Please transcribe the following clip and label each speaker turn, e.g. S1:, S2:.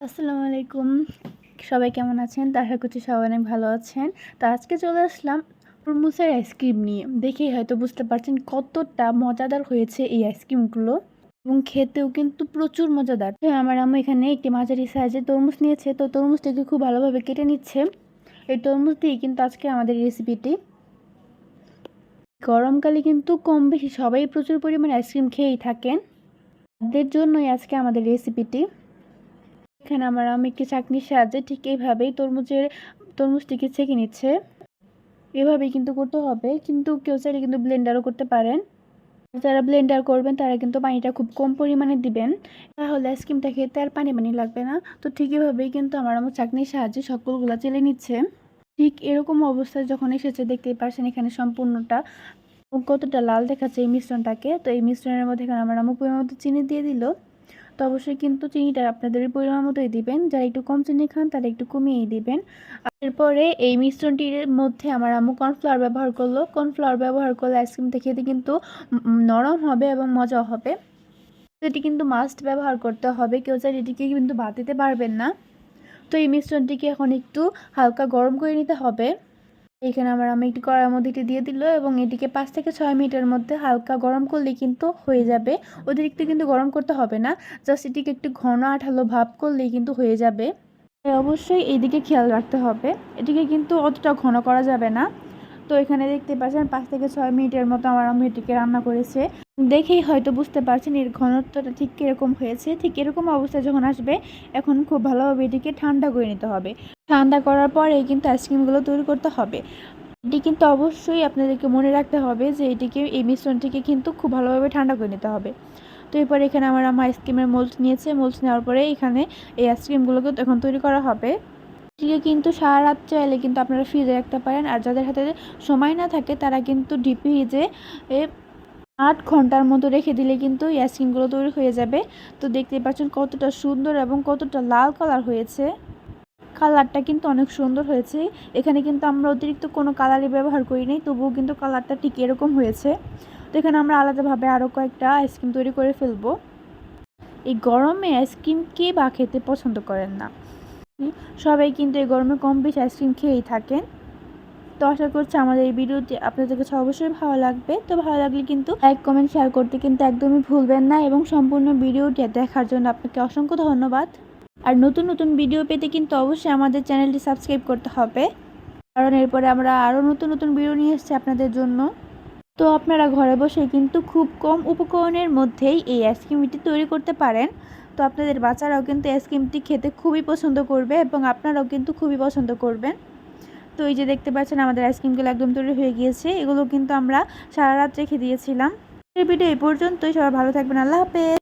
S1: আসসালামু আলাইকুম। সবাই কেমন আছেন? আশা করছি সবাই অনেক ভালো আছেন। তো আজকে চলে আসলাম তরমুজের আইসক্রিম নিয়ে। দেখেই হয়তো বুঝতে পারছেন কতটা মজাদার হয়েছে এই আইসক্রিমগুলো এবং খেতেও কিন্তু প্রচুর মজাদার। আমার আম্মু এখানে একটি মাঝারি সাইজের তরমুজ নিয়েছে। তো তরমুজটাকে খুব ভালোভাবে কেটে নিচ্ছে। এই তরমুজ দিয়ে কিন্তু আজকে আমাদের রেসিপিটি গরমকালে কিন্তু কম বেশি সবাই প্রচুর পরিমাণে আইসক্রিম খেয়েই থাকেন। তাদের জন্যই আজকে আমাদের রেসিপিটি এখানে আমার আমি একটি চাকনির সাহায্যে ঠিক এইভাবেই তরমুজের তরমুজটিকে ছেঁকে নিচ্ছে। এভাবেই কিন্তু করতে হবে, কিন্তু কেউ চাইলে কিন্তু ব্লেন্ডারও করতে পারেন। যারা ব্লেন্ডার করবেন, তারা কিন্তু পানিটা খুব কম পরিমাণে দিবেন। তাহলে আইসক্রিমটা খেতে আর পানি পানি লাগবে না। তো ঠিক এভাবেই কিন্তু আমার আমার চাকনির সাহায্যে সকলগুলো চেলে নিচ্ছে। ঠিক এরকম অবস্থায় যখন এসেছে, দেখতেই পারছেন এখানে সম্পূর্ণটা কতটা লাল দেখাচ্ছে এই মিশ্রণটাকে। তো এই মিশ্রণের মধ্যে এখানে আমার আমু পরিমাণ চিনি দিয়ে দিল। তো অবশ্যই কিন্তু চিনিটা আপনাদের পরিমাণ মতোই দিবেন। যারা একটু কম চিনি খান, তারা একটু কমিয়েই দিবেন। এরপরে এই মিশ্রণটির মধ্যে আমার আম্মু কর্নফ্লাওয়ার ব্যবহার করল। কর্নফ্লাওয়ার ব্যবহার করলে আইসক্রিমটা খেতে কিন্তু নরম হবে এবং মজা হবে। এটি কিন্তু মাস্ট ব্যবহার করতে হবে। কেউ চাইলে এটিকে কিন্তু বাদ দিতে পারবেন না। তো এই মিশ্রণটিকে এখন একটু হালকা গরম করে নিতে হবে। এখানে আমার আমি একটি কড়ার মধ্যে এটি দিয়ে দিল এবং এটিকে পাঁচ থেকে ছয় মিনিটের মধ্যে হালকা গরম করলে কিন্তু হয়ে যাবে। অতিরিক্ত কিন্তু গরম করতে হবে না, জাস্ট এটিকে একটু ঘন আঠালো ভাব করলেই কিন্তু হয়ে যাবে। অবশ্যই এইদিকে খেয়াল রাখতে হবে। এটিকে কিন্তু অতটা ঘন করা যাবে না। তো এখানে দেখতে পাচ্ছেন পাঁচ থেকে ছয় মিনিটের মতো আমার আমি এটিকে রান্না করেছে। দেখেই হয়তো বুঝতে পারছেন এর ঘনত্বটা ঠিক কীরকম হয়েছে। ঠিক এরকম অবস্থা যখন আসবে, এখন খুব ভালোভাবে এটিকে ঠান্ডা করে নিতে হবে। ঠান্ডা করার পরেই কিন্তু আইসক্রিমগুলো তৈরি করতে হবে। এটি কিন্তু অবশ্যই আপনাদেরকে মনে রাখতে হবে যে এটিকে, এই মিশ্রণটিকে কিন্তু খুব ভালোভাবে ঠান্ডা করে নিতে হবে। তো এরপর এখানে আমার আমার আইসক্রিমের মোল্ড নিয়েছে, মোল্ড নেওয়ার পরে এখানে এই আইসক্রিমগুলোকে এখন তৈরি করা হবে। এটিকে কিন্তু সারা রাত চাইলে কিন্তু আপনারা ফ্রিজে রাখতে পারেন আর যাদের হাতে সময় না থাকে তারা কিন্তু ডিপ ফ্রিজে আট ঘণ্টার মতো রেখে দিলে কিন্তু এই আইসক্রিমগুলো তৈরি হয়ে যাবে। তো দেখতে পাচ্ছেন কতটা সুন্দর এবং কতটা লাল কালার হয়েছে। কালারটা কিন্তু অনেক সুন্দর হয়েছে। এখানে কিন্তু আমরা অতিরিক্ত কোনো কালারই ব্যবহার করি নাই, তবুও কিন্তু কালারটা ঠিক এরকম হয়েছে। তো এখানে আমরা আলাদাভাবে আরও কয়েকটা আইসক্রিম তৈরি করে ফেলব। এই গরমে আইসক্রিম কে বা খেতে পছন্দ করেন না? সবাই কিন্তু এই গরমে কম বেশি আইসক্রিম খেয়েই থাকেন। তো আশা করছি আমাদের এই ভিডিওটি আপনাদের কাছে অবশ্যই ভালো লাগবে। তো ভালো লাগলে কিন্তু লাইক কমেন্ট শেয়ার করতে কিন্তু একদমই ভুলবেন না এবং সম্পূর্ণ ভিডিওটি দেখার জন্য আপনাকে অসংখ্য ধন্যবাদ। আর নতুন নতুন ভিডিও পেতে কিন্তু অবশ্যই আমাদের চ্যানেলটি সাবস্ক্রাইব করতে হবে। কারণ এরপরে আমরা আরও নতুন নতুন ভিডিও নিয়ে এসেছি আপনাদের জন্য। তো আপনারা ঘরে বসে কিন্তু খুব কম উপকরণের মধ্যেই এই আইসক্রিমটি তৈরি করতে পারেন। তো আপনাদের বাচ্চারাও কিন্তু আইসক্রিমটি খেতে খুবই পছন্দ করবে এবং আপনারাও কিন্তু খুবই পছন্দ করবেন। তো এই যে দেখতে পাচ্ছেন আমাদের আইসক্রিমগুলো একদম তৈরি হয়ে গিয়েছে। এগুলো কিন্তু আমরা সারা রাত রেখে দিয়েছিলাম। এই ভিডিও এই পর্যন্তই। সবাই ভালো থাকবেন। আল্লাহ হাফেজ।